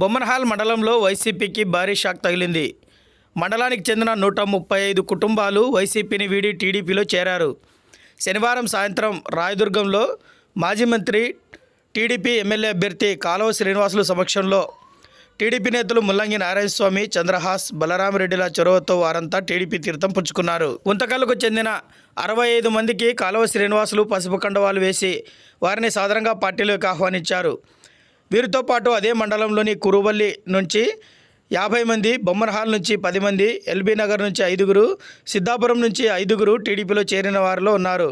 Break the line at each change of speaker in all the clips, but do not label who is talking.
బొమ్మన్హాల్ మండలంలో వైసీపీకి భారీ షాక్ తగిలింది. మండలానికి చెందిన నూట ముప్పై ఐదు కుటుంబాలు వైసీపీని వీడి టీడీపీలో చేరారు. శనివారం సాయంత్రం రాయదుర్గంలో మాజీ మంత్రి టీడీపీ ఎమ్మెల్యే అభ్యర్థి కాలువ శ్రీనివాసులు సమక్షంలో టీడీపీ నేతలు ముల్లంగి నారాయణస్వామి చంద్రహాస్ బలరామరెడ్డిల చొరవతో వారంతా టీడీపీ తీర్థం పుచ్చుకున్నారు. గుంతకల్లుకు చెందిన అరవై ఐదు మందికి కాలువ శ్రీనివాసులు పసుపు కండవాలు వేసి వారిని సాధారణంగా పార్టీలోకి ఆహ్వానించారు. వీరితో పాటు అదే మండలంలోని కురువల్లి నుంచి యాభై మంది బొమ్మరహాల్ నుంచి పది మంది ఎల్బీ నగర్ నుంచి ఐదుగురు సిద్ధాపురం నుంచి ఐదుగురు టీడీపీలో చేరిన వారిలో ఉన్నారు.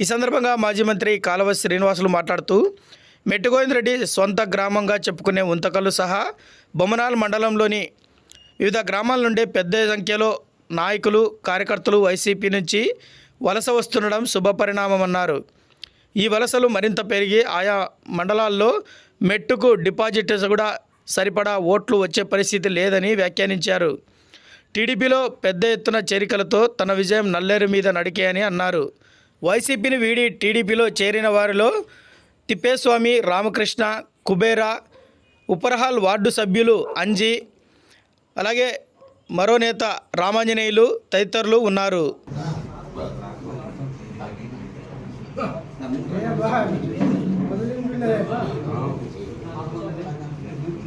ఈ సందర్భంగా మాజీ మంత్రి కాలువ శ్రీనివాసులు మాట్లాడుతూ మెట్టుగోవిందరెడ్డి సొంత గ్రామంగా చెప్పుకునే ఉంతకల్లు సహా బొమ్మనాల్ మండలంలోని వివిధ గ్రామాల నుండి పెద్ద సంఖ్యలో నాయకులు కార్యకర్తలు వైసీపీ నుంచి వలస వస్తుండడం శుభపరిణామమన్నారు. ఈ వలసలు మరింత పెరిగి ఆయా మండలాల్లో మెట్టుకు డిపాజిటర్స్ కూడా సరిపడా ఓట్లు వచ్చే పరిస్థితి లేదని వ్యాఖ్యానించారు. టీడీపీలో పెద్ద ఎత్తున చేరికలతో తన విజయం నల్లేరు మీద నడికే అని అన్నారు. వైసీపీని వీడి టీడీపీలో చేరిన వారిలో తిప్పేస్వామి రామకృష్ణ కుబేరా ఉపరహాల్ వార్డు సభ్యులు అంజీ అలాగే మరో నేత రామాంజనేయులు తదితరులు ఉన్నారు.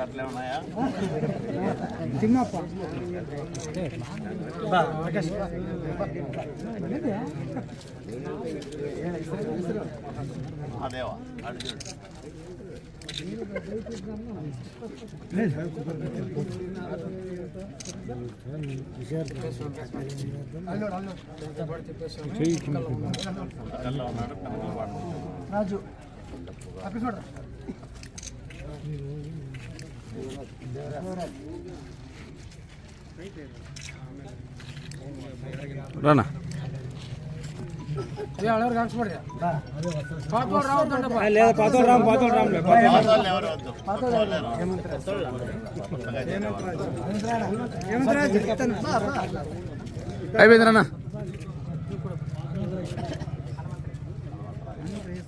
అట్లే ఉన్నాయా?
అదేవా? రాజు ఉన్నాడు కల్లో
రానా
పాతోళ్ళు ఎవరు వద్దు కొత్తోళ్ళు ఎవరు?
అయిపోయింది రానా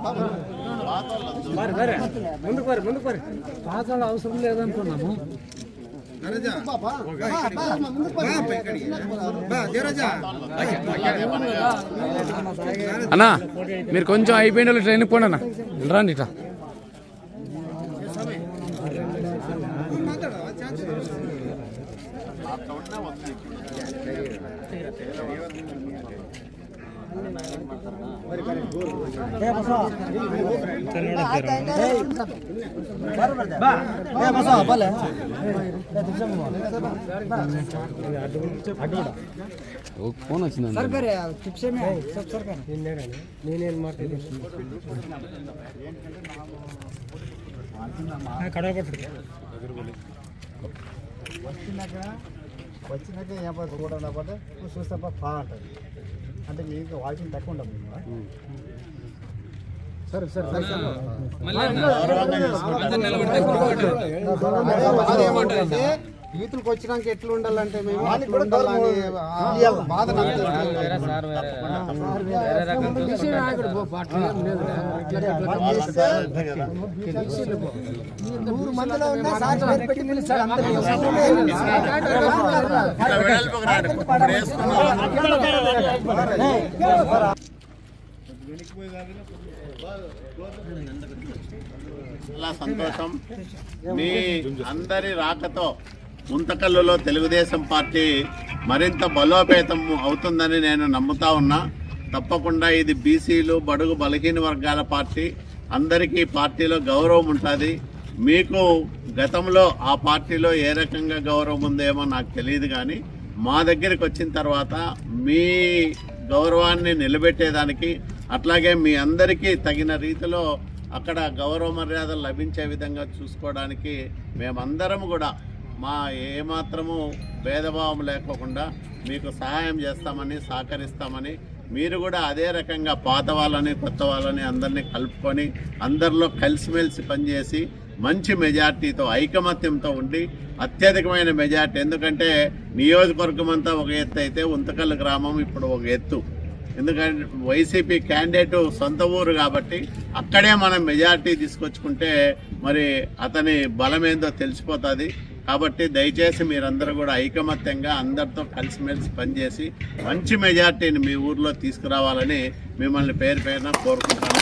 ఎవరు? వాళ్ళు పాతోళ్ళు లేరు.
పాతాళ అవసరం లేదనుకున్నాము
అన్నా మీరు కొంచెం అయిపోయిన వాళ్ళు ట్రైన్కి పోండి అన్న రండి ఇట్లా
అట్లా ఉన్నా వద్దు
ఫోన్ వచ్చింది
నేనేం
వచ్చినాక వచ్చినాక ఏం చూడండి కాబట్టి చూస్తే బాగుంటుంది అంటే మీకు వాకింగ్ తక్కువ ఉండదు మీకు సరే సరే సరే
చూసుకుంటారు.
యూతులకు వచ్చినాక ఎట్లా ఉండాలంటే మేము. బాధ
నూరు మందిలో ఉన్నా సార్ పెట్టి
చాలా సంతోషం. మీ అందరి రాకతో ముంతకల్లులో తెలుగుదేశం పార్టీ మరింత బలోపేతం అవుతుందని నేను నమ్ముతా ఉన్నా. తప్పకుండా ఇది బీసీలు బడుగు బలహీన వర్గాల పార్టీ. అందరికీ పార్టీలో గౌరవం ఉంటుంది. మీకు గతంలో ఆ పార్టీలో ఏ రకంగా గౌరవం ఉందేమో నాకు తెలియదు కానీ మా దగ్గరికి వచ్చిన తర్వాత మీ గౌరవాన్ని నిలబెట్టేదానికి అట్లాగే మీ అందరికీ తగిన రీతిలో అక్కడ గౌరవ మర్యాదలు లభించే విధంగా చూసుకోవడానికి మేమందరం కూడా మా ఏమాత్రము భేదభావం లేకోకుండా మీకు సహాయం చేస్తామని సహకరిస్తామని మీరు కూడా అదే రకంగా పాత వాళ్ళని కొత్త వాళ్ళని అందరినీ కలుపుకొని అందరిలో కలిసిమెలిసి పనిచేసి మంచి మెజార్టీతో ఐకమత్యంతో ఉండి అత్యధికమైన మెజార్టీ. ఎందుకంటే నియోజకవర్గం అంతా ఒక ఎత్తు అయితే ఉంతకల్ గ్రామం ఇప్పుడు ఒక ఎత్తు. ఎందుకంటే వైసీపీ క్యాండిడేట్ సొంత ఊరు కాబట్టి అక్కడే మనం మెజార్టీ తీసుకొచ్చుకుంటే మరి అతని బలమేందో తెలిసిపోతుంది. కాబట్టి దయచేసి మీరందరూ కూడా ఐకమత్యంగా అందరితో కలిసిమెలిసి పనిచేసి మంచి మెజార్టీని మీ ఊర్లో తీసుకురావాలని మిమ్మల్ని పేరు పేరున కోరుకుంటున్నాను.